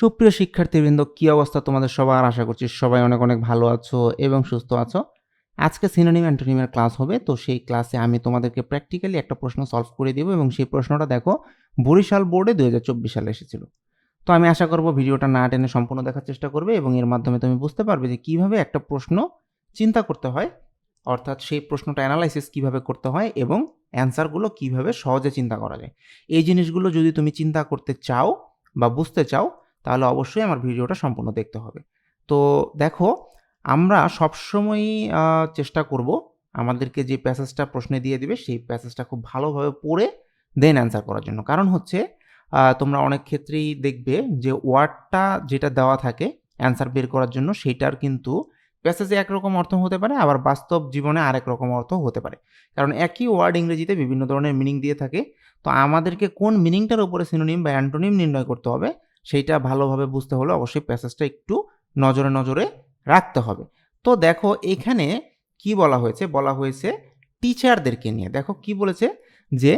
সুপ্রিয় শিক্ষার্থীবৃন্দ, কী অবস্থা তোমাদের সবার? আশা করছি সবাই অনেক অনেক ভালো আছো এবং সুস্থ আছো। আজকে সিনোনিম অ্যান্টোনিমের ক্লাস হবে, তো সেই ক্লাসে আমি তোমাদেরকে প্র্যাকটিক্যালি একটা প্রশ্ন সলভ করে দেবো এবং সেই প্রশ্নটা দেখো বরিশাল বোর্ডে দু হাজার চব্বিশ সালে এসেছিল। তো আমি আশা করব ভিডিওটা না টেনে সম্পূর্ণ দেখার চেষ্টা করবে এবং এর মাধ্যমে তুমি বুঝতে পারবে যে কীভাবে একটা প্রশ্ন চিন্তা করতে হয়, অর্থাৎ সেই প্রশ্নটা অ্যানালাইসিস কীভাবে করতে হয় এবং অ্যান্সারগুলো কীভাবে সহজে চিন্তা করা যায়। এই জিনিসগুলো যদি তুমি চিন্তা করতে চাও বা বুঝতে চাও তাহলে অবশ্যই আমার ভিডিওটা সম্পূর্ণ দেখতে হবে। তো দেখো, আমরা সবসময়ই চেষ্টা করব আমাদেরকে যে প্যাসেজটা প্রশ্নে দিয়ে দিবে, সেই প্যাসেজটা খুব ভালোভাবে পড়ে দেন অ্যান্সার করার জন্য। কারণ হচ্ছে তোমরা অনেক ক্ষেত্রেই দেখবে যে ওয়ার্ডটা যেটা দেওয়া থাকে অ্যান্সার বের করার জন্য, সেইটার কিন্তু প্যাসেজে একরকম অর্থ হতে পারে, আবার বাস্তব জীবনে আরেক রকম অর্থ হতে পারে। কারণ একই ওয়ার্ড ইংরেজিতে বিভিন্ন ধরনের মিনিং দিয়ে থাকে, তো আমাদেরকে কোন মিনিংটার উপরে সিনোনিম বা অ্যান্টোনিম নির্ণয় করতে হবে সেইটা ভালোভাবে বুঝতে হলে অবশ্যই প্যাসেজটা একটু নজরে নজরে রাখতে হবে। তো দেখো এখানে কি বলা হয়েছে? বলা হয়েছে টিচারদেরকে নিয়ে। দেখো কি বলেছে? যে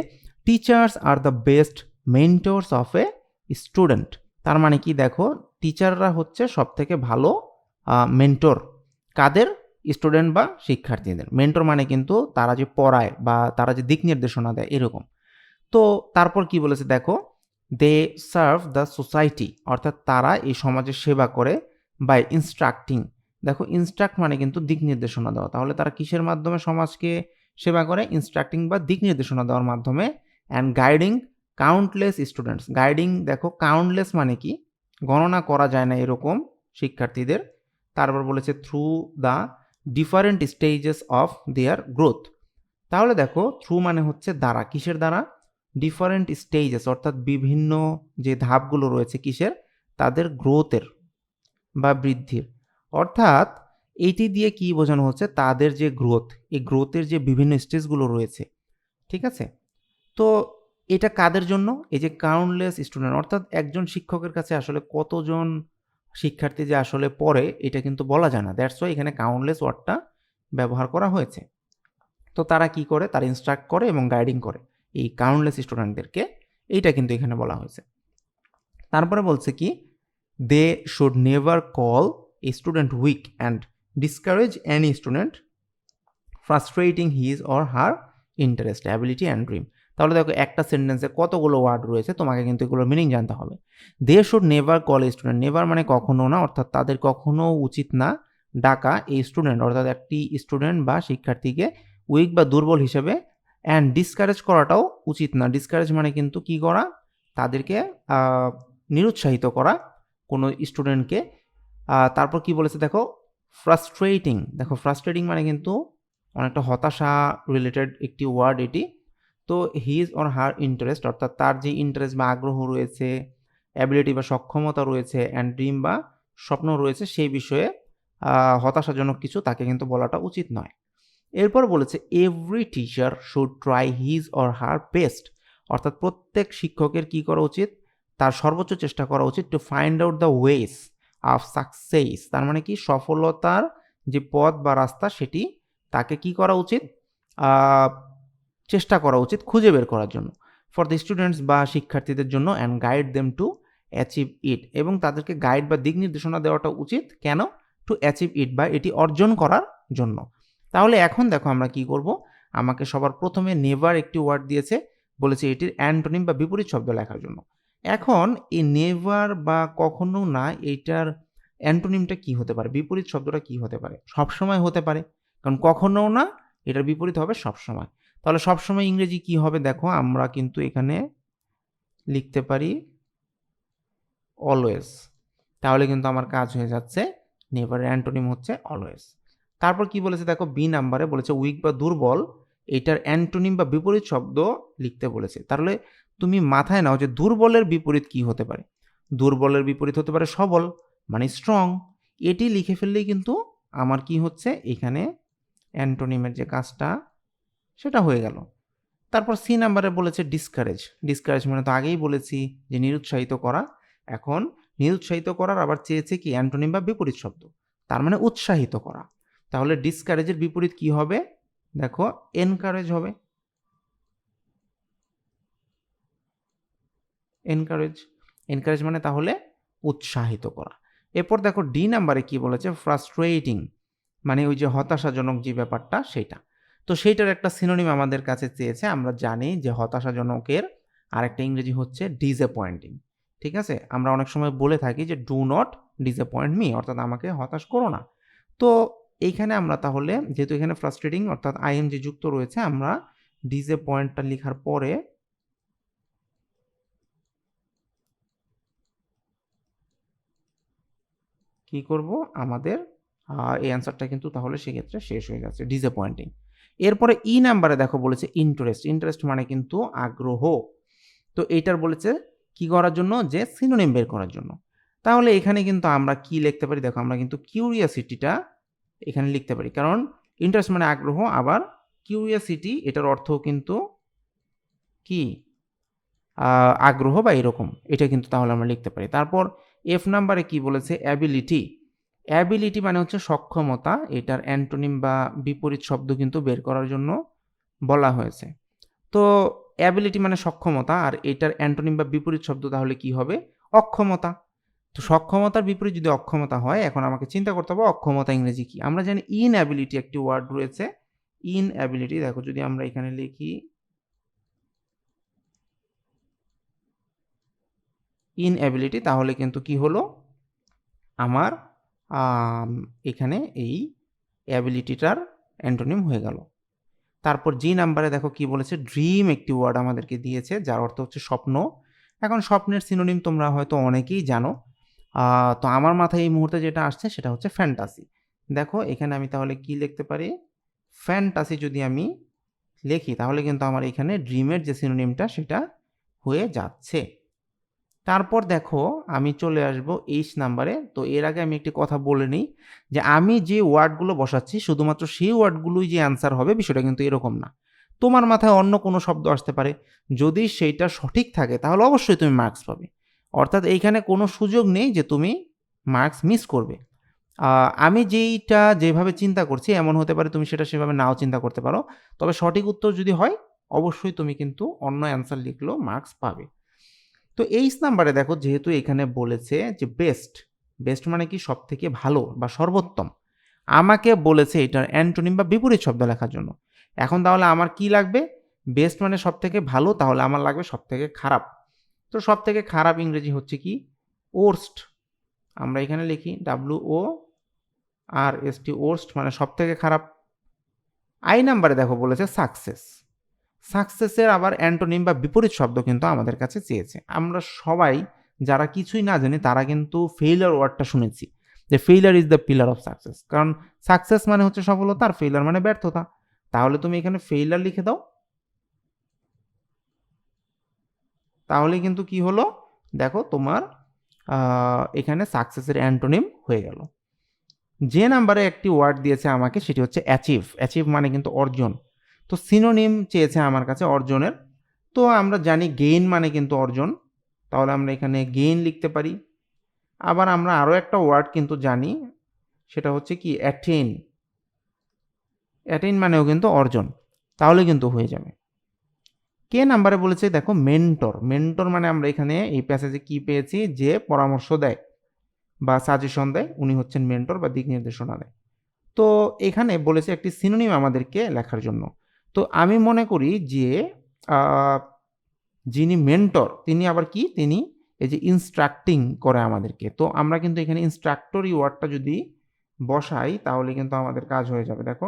teachers are the best mentors of a student তার মানে কি? দেখো টিচাররা হচ্ছে সব থেকে ভালো মেন্টর কাদের? স্টুডেন্ট বা শিক্ষার্থীদের। মেন্টর মানে কিন্তু তারা যে পড়ায় বা তারা যে দিক নির্দেশনা দেয় এরকম। তো তারপর কি বলেছে? দেখো দে সার্ভ দ্য সোসাইটি অর্থাৎ তারা এই সমাজের সেবা করে বাই ইনস্ট্রাক্টিং দেখো ইনস্ট্রাক্ট মানে কিন্তু দিক নির্দেশনা দেওয়া। তাহলে তারা কিসের মাধ্যমে সমাজকে সেবা করে? ইনস্ট্রাক্টিং বা দিক নির্দেশনা দেওয়ার মাধ্যমে। And guiding countless students guiding দেখো কাউন্টলেস মানে কি? গণনা করা যায় না এরকম শিক্ষার্থীদের। তারপর বলেছে through the different stages of their growth তাহলে দেখো থ্রু মানে হচ্ছে দ্বারা। কিসের দ্বারা? ডিফারেন্ট স্টেজেস অর্থাৎ বিভিন্ন যে ধাপগুলো রয়েছে কিসের? তাদের গ্রোথের বা বৃদ্ধির। অর্থাৎ এইটি দিয়ে কি বোঝানো হচ্ছে? তাদের যে গ্রোথ এই গ্রোথের যে বিভিন্ন স্টেজগুলো রয়েছে, ঠিক আছে? তো এটা কাদের জন্য? এই যে কাউন্টলেস স্টুডেন্ট অর্থাৎ একজন শিক্ষকের কাছে আসলে কতজন শিক্ষার্থী যে আসলে পড়ে, এটা কিন্তু বলা যায় না। দ্যাটস ওয়াই এখানে কাউন্টলেস ওয়ার্ডটা ব্যবহার করা হয়েছে। তো তারা কি করে? তারা ইনস্ট্রাক্ট করে এবং গাইডিং করে। এই কাউন্টলেস স্টুডেন্টদেরকে এইটা কিন্তু এখানে বলা হয়েছে। তারপরে বলছে কি they should never call a student weak and discourage any student frustrating his or her interest ability and dream তাহলে দেখো একটা সেন্টেন্সে কতগুলো ওয়ার্ড রয়েছে, তোমাকে কিন্তু এগুলোর মিনিং জানতে হবে। They should never call a student never মানে কখনো না, অর্থাৎ তাদের কখনো উচিত না ডাকা এই স্টুডেন্ট অর্থাৎ একটি স্টুডেন্ট বা শিক্ষার্থীকে উইক বা দুর্বল হিসেবে অ্যান্ড ডিসকারেজ করাটাও উচিত না। ডিসকারেজ মানে কিন্তু কি করা? তাদেরকে নিরুৎসাহিত করা কোনো স্টুডেন্টকে তারপর কি বলেছে দেখো? ফ্রাস্ট্রেটিং দেখো ফ্রাস্ট্রেটিং মানে কিন্তু অনেকটা হতাশা রিলেটেড একটি ওয়ার্ড এটি। তো হিজ অর হার ইন্টারেস্ট অর্থাৎ তার যে ইন্টারেস্ট বা আগ্রহ রয়েছে অ্যাবিলিটি বা সক্ষমতা রয়েছে অ্যান্ড ড্রিম বা স্বপ্ন রয়েছে, সেই বিষয়ে হতাশাজনক কিছু তাকে কিন্তু বলাটা উচিত নয়। এরপর বলেছে every teacher should try his or her best অর্থাৎ প্রত্যেক শিক্ষকের কি করা উচিত? তার সর্বোচ্চ চেষ্টা করা উচিত to find out the ways of success তার মানে কি? সফলতার যে পথ বা রাস্তা সেটি তাকে কি করা উচিত? চেষ্টা করা উচিত খুঁজে বের করার জন্য। ফর দ্য স্টুডেন্টস বা শিক্ষার্থীদের জন্য and guide them to achieve it এবং তাদেরকে গাইড বা দিক নির্দেশনা দেওয়াটা উচিত। কেন? টু অ্যাচিভ ইট বা এটি অর্জন করার জন্য। তাহলে এখন দেখো আমরা কি করব? আমাকে সবার প্রথমে নেভার একটি ওয়ার্ড দিয়েছে, বলেছে এটির অ্যান্টোনিম বা বিপরীত শব্দ লেখার জন্য। এখন এই নেভার বা কখনো না এইটার অ্যান্টোনিমটা কি হতে পারে? বিপরীত শব্দটা কি হতে পারে? সবসময় হতে পারে। কারণ কখনো না, এটার বিপরীত হবে সবসময়। তাহলে সবসময় ইংরেজি কি হবে দেখো, আমরা কিন্তু এখানে লিখতে পারি অলওয়েজ তাহলে কিন্তু আমার কাজ হয়ে যাচ্ছে নেভারের অ্যান্টোনিম হচ্ছে অলওয়েজ তারপর কি বলেছে দেখো বি নাম্বারে বলেছে উইক বা দুর্বল, এটার অ্যান্টোনিম বা বিপরীত শব্দ লিখতে বলেছে। তাহলে তুমি মাথায় নাও যে দুর্বলের বিপরীত কি হতে পারে। দুর্বলের বিপরীত হতে পারে সবল মানে স্ট্রং এটি লিখে ফেললেই কিন্তু আমার কি হচ্ছে, এখানে অ্যান্টোনিমের যে কাজটা, সেটা হয়ে গেল। তারপর সি নাম্বারে বলেছে ডিসকারেজ ডিসকারেজ মানে তো আগেই বলেছি যে নিরুৎসাহিত করা। এখন নিরুৎসাহিত করার আবার চেয়েছে কি অ্যান্টোনিম বা বিপরীত শব্দ। তার মানে উৎসাহিত করা। তাহলে ডিসকারেজের বিপরীত কি হবে? দেখো এনকারেজ হবে। এনকারেজ এনকারেজ মানে তাহলে উৎসাহিত করা। এরপর দেখো ডি নাম্বারে কি বলেছে? ফ্রাস্ট্রেটিং মানে ওই যে হতাশাজনক যে ব্যাপারটা, সেটা। তো সেইটার একটা সিনোনিম আমাদের কাছে চেয়েছে, আমরা জানি যে হতাশাজনকের আরেকটা ইংরেজি হচ্ছে ডিসঅ্যাপয়েন্টিং ঠিক আছে? আমরা অনেক সময় বলে থাকি যে ডু নট ডিসঅ্যাপয়েন্ট মি অর্থাৎ আমাকে হতাশ করো না। তো এইখানে আমরা তাহলে, যেহেতু এখানে ফ্রাস্ট্রেটিং অর্থাৎ আইএনজি যুক্ত রয়েছে, আমরা ডিজে পয়েন্টটা লেখার পরে কি করব? আমাদের এই অ্যান্সারটা কিন্তু তাহলে সেক্ষেত্রে শেষ হয়ে যাচ্ছে পয়েন্টিং এরপরে ই নাম্বারে দেখো বলেছে ইন্টারেস্ট ইন্টারেস্ট মানে কিন্তু আগ্রহ। তো এইটার বলেছে কি করার জন্য? যে সিনোনিম বের করার জন্য। তাহলে এখানে কিন্তু আমরা কি লিখতে পারি? দেখো, আমরা কিন্তু কিউরিয়াসিটিটা এখানে লিখতে পারি। কারণ ইন্টারেস্ট মানে আগ্রহ, আবার কিউরিয়াসিটি এটার অর্থ কিন্তু কি? আগ্রহ বা এরকম, এটা কিন্তু তাহলে আমরা লিখতে পারি। তারপর এফ নাম্বারে কি বলেছে? অ্যাবিলিটি অ্যাবিলিটি মানে হচ্ছে সক্ষমতা, এটার অ্যান্টোনিম বা বিপরীত শব্দ কিন্তু বের করার জন্য বলা হয়েছে। তো অ্যাবিলিটি মানে সক্ষমতা, আর এটার অ্যান্টোনিম বা বিপরীত শব্দ তাহলে কি হবে? অক্ষমতা। তো সক্ষমতার বিপরীত যদি অক্ষমতা হয়, এখন আমাকে চিন্তা করতে হবে অক্ষমতা ইংরেজি কি? আমরা জানি ইন অ্যাবিলিটি একটি ওয়ার্ড রয়েছে। ইন অ্যাবিলিটি দেখো যদি আমরা এখানে লিখি ইন অ্যাবিলিটি তাহলে কিন্তু কি হলো? আমার এখানে এই অ্যাবিলিটিটার অ্যান্টোনিম হয়ে গেল। তারপর জি নাম্বারে দেখো কি বলেছে ড্রিম একটি ওয়ার্ড আমাদেরকে দিয়েছে, যার অর্থ হচ্ছে স্বপ্ন। এখন স্বপ্নের সিনোনিম তোমরা হয়তো অনেকেই জানো। তো আমার মাথায় এই মুহূর্তে যেটা আসছে সেটা হচ্ছে ফ্যান্টাসি দেখো, এখানে আমি তাহলে কি লিখতে পারি? ফ্যান্টাসি যদি আমি লিখি, তাহলে কিন্তু আমার এখানে ড্রিমের যে সিনোনিমটা সেটা হয়ে যাচ্ছে। তারপর দেখো, আমি চলে আসব এইচ নাম্বারে তো এর আগে আমি একটি কথা বলে নিই যে, আমি যে ওয়ার্ডগুলো বসাচ্ছি, শুধুমাত্র সেই ওয়ার্ডগুলোই যে অ্যান্সার হবে, বিষয়টা কিন্তু এরকম না। তোমার মাথায় অন্য কোনো শব্দ আসতে পারে। যদি সেইটা সঠিক থাকে, তাহলে অবশ্যই তুমি মার্কস পাবে। অর্থাৎ এইখানে কোনো সুযোগ নেই যে তুমি মার্কস মিস করবে। আমি যেইটা যেভাবে চিন্তা করছি, এমন হতে পারে তুমি সেটা সেভাবে নাও চিন্তা করতে পারো। তবে সঠিক উত্তর যদি হয়, অবশ্যই তুমি কিন্তু অন্য অ্যান্সার লিখলেও মার্কস পাবে। তো এইচ নাম্বারে দেখো, যেহেতু এখানে বলেছে যে বেস্ট বেস্ট মানে কি সব থেকে ভালো বা সর্বোত্তম। আমাকে বলেছে এটার অ্যান্টোনিম বা বিপরীত শব্দ লেখার জন্য। এখন তাহলে আমার কি লাগবে? বেস্ট মানে সব থেকে ভালো, তাহলে আমার লাগবে সব থেকে খারাপ। তো সব থেকে খারাপ ইংরেজি হচ্ছে কি? ওর্স্ট। আমরা এখানে লিখি W O R S T worst মানে সব থেকে খারাপ। আই নাম্বারে দেখো বলেছে সাকসেস। সাকসেসের আবার অ্যান্টোনিম বা বিপরীত শব্দ কিন্তু আমাদের কাছে চেয়েছে। আমরা সবাই যারা কিছুই না জানি, তারা কিন্তু ফেইলার ওয়ার্ডটা শুনেছি যে failure is the pillar of success কারণ সাকসেস মানে হচ্ছে সফলতা আর ফেইলার মানে ব্যর্থতা। তাহলে তুমি এখানে ফেইলার লিখে দাও তাহলে কিন্তু কি হলো? দেখো তোমার এখানে সাকসেসের অ্যান্টোনিম হয়ে গেল। যে নাম্বারে একটি ওয়ার্ড দিয়েছে আমাকে, সেটি হচ্ছে অ্যাচিভ অ্যাচিভ মানে কিন্তু অর্জন। তো সিনোনিম চেয়েছে আমার কাছে অর্জনের। তো আমরা জানি গেইন মানে কিন্তু অর্জন। তাহলে আমরা এখানে গেইন লিখতে পারি। আবার আমরা আরও একটা ওয়ার্ড কিন্তু জানি, সেটা হচ্ছে কি অ্যাটেন অ্যাটেন মানেও কিন্তু অর্জন। তাহলে কিন্তু হয়ে যাবে। কে নাম্বারে বলেছে? দেখো মেন্টর মেন্টর মানে আমরা এখানে এই প্যাসেজে কি পেয়েছি? যে পরামর্শ দেয় বা সাজেশন দেয়, উনি হচ্ছেন মেন্টর বা দিক নির্দেশনা দেয়। তো এখানে বলেছে একটি সিনোনিম আমাদেরকে লেখার জন্য। তো আমি মনে করি যে যিনি মেন্টর তিনি আবার কি? তিনি এই যে ইনস্ট্রাক্টিং করে আমাদেরকে। তো আমরা কিন্তু এখানে ইনস্ট্রাক্টর ওয়ার্ডটা যদি বসাই, তাহলে কিন্তু আমাদের কাজ হয়ে যাবে। দেখো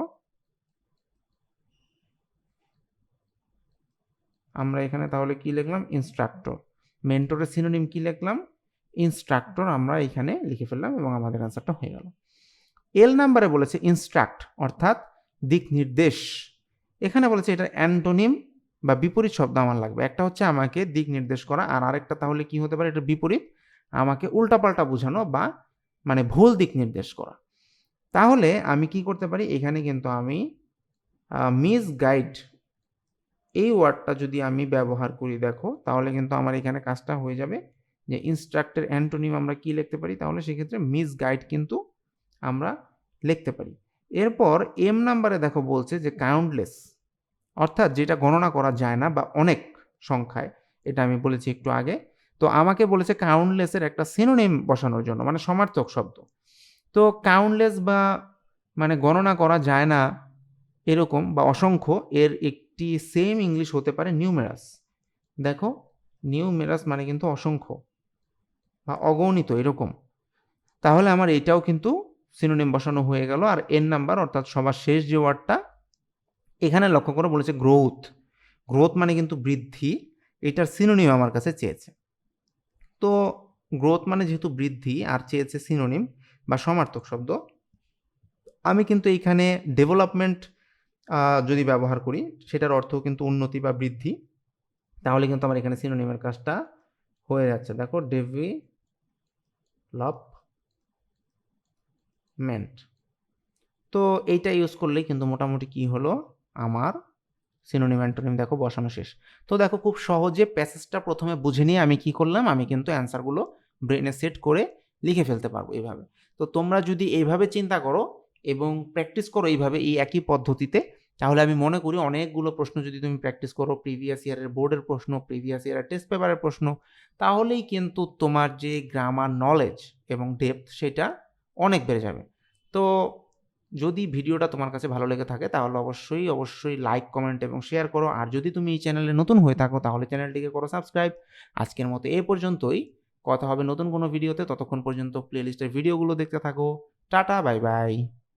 আমরা এখানে তাহলে কি লিখলাম? ইনস্ট্রাক্টর মেন্টরের সিনোনিম কি লিখলাম? ইনস্ট্রাক্টর আমরা এখানে লিখে ফেললাম এবং আমাদের অ্যান্সারটা হয়ে গেল। এল নাম্বারে বলেছে ইনস্ট্রাক্ট অর্থাৎ দিক নির্দেশ। এখানে বলেছে এটা অ্যান্টোনিম বা বিপরীত শব্দ আমার লাগবে। একটা হচ্ছে আমাকে দিক নির্দেশ করা আর আরেকটা তাহলে কি হতে পারে? এটা বিপরীত। আমাকে উল্টাপাল্টা বোঝানো বা মানে ভুল দিক নির্দেশ করা। তাহলে আমি কি করতে পারি? এখানে কিন্তু আমি মিস গাইড এই ওয়ার্ডটা যদি আমি ব্যবহার করি, দেখো, তাহলে কিন্তু আমার এখানে কাজটা হয়ে যাবে যে ইনস্ট্রাক্টর অ্যান্টোনিম আমরা কি লিখতে পারি? তাহলে সেক্ষেত্রে মিস গাইড কিন্তু আমরা লিখতে পারি। এরপর এম নাম্বারে দেখো বলছে যে কাউন্টলেস অর্থাৎ যেটা গণনা করা যায় না বা অনেক সংখ্যায়, এটা আমি বলেছি একটু আগে, তো আমাকে বলেছে কাউন্টলেসের একটা সিনোনিম বসানোর জন্য মানে সমার্থক শব্দ। তো কাউন্টলেস বা মানে গণনা করা যায় না এরকম বা অসংখ্য এর একটি সেম ইংলিশ হতে পারে নিউমেরাস দেখো নিউমেরাস মানে কিন্তু অসংখ্য বা অগণিত, এরকম। তাহলে আমার এটাও কিন্তু সিনোনিম বসানো হয়ে গেল, আর এন নাম্বার অর্থাৎ সবার শেষ যে ওয়ার্ডটা এখানে লক্ষ্য করে বলেছে গ্রোথ গ্রোথ মানে কিন্তু বৃদ্ধি, এটার সিনোনিম আমার কাছে চেয়েছে। তো গ্রোথ মানে যেহেতু বৃদ্ধি, আর চেয়েছে সিনোনিম বা সমার্থক শব্দ, আমি কিন্তু এইখানে ডেভেলপমেন্ট যদি ব্যবহার করি, সেটার অর্থ কিন্তু উন্নতি বা বৃদ্ধি। তাহলে কিন্তু আমার এখানে সিনোনিমের কাজটা হয়ে যাচ্ছে। দেখো ডেভেলপমেন্ট তো এইটা ইউজ করলেই কিন্তু মোটামুটি কি হলো? আমার সিনোনিম অ্যান্টোনিম দেখো বসানো শেষ। তো দেখো, খুব সহজে প্যাসেজটা প্রথমে বুঝে নিয়ে আমি কি করলাম? আমি কিন্তু অ্যান্সারগুলো ব্রেনে সেট করে লিখে ফেলতে পারব এইভাবে তো তোমরা যদি এইভাবে চিন্তা করো এবং প্র্যাকটিস করো এইভাবে এই একই পদ্ধতিতে। তাহলে আমি মনে করি অনেকগুলো প্রশ্ন যদি তুমি প্র্যাকটিস করো প্রিভিয়াস ইয়ারের বোর্ডের প্রশ্ন প্রিভিয়াস ইয়ারের টেস্ট পেপারের প্রশ্ন, তাহলেই কিন্তু তোমার যে গ্রামার নলেজ এবং ডেপথ সেটা অনেক বেড়ে যাবে। তো যদি ভিডিওটা তোমার কাছে ভালো লেগে থাকে, তাহলে অবশ্যই অবশ্যই লাইক কমেন্ট এবং শেয়ার করো। আর যদি তুমি এই চ্যানেলে নতুন হয়ে থাকো, তাহলে চ্যানেলটিকে করো সাবস্ক্রাইব আজকের মতো এ পর্যন্তই। কথা হবে নতুন কোনো ভিডিওতে ততক্ষণ পর্যন্ত প্লেলিস্টের ভিডিওগুলো দেখতে থাকো। Tata bye bye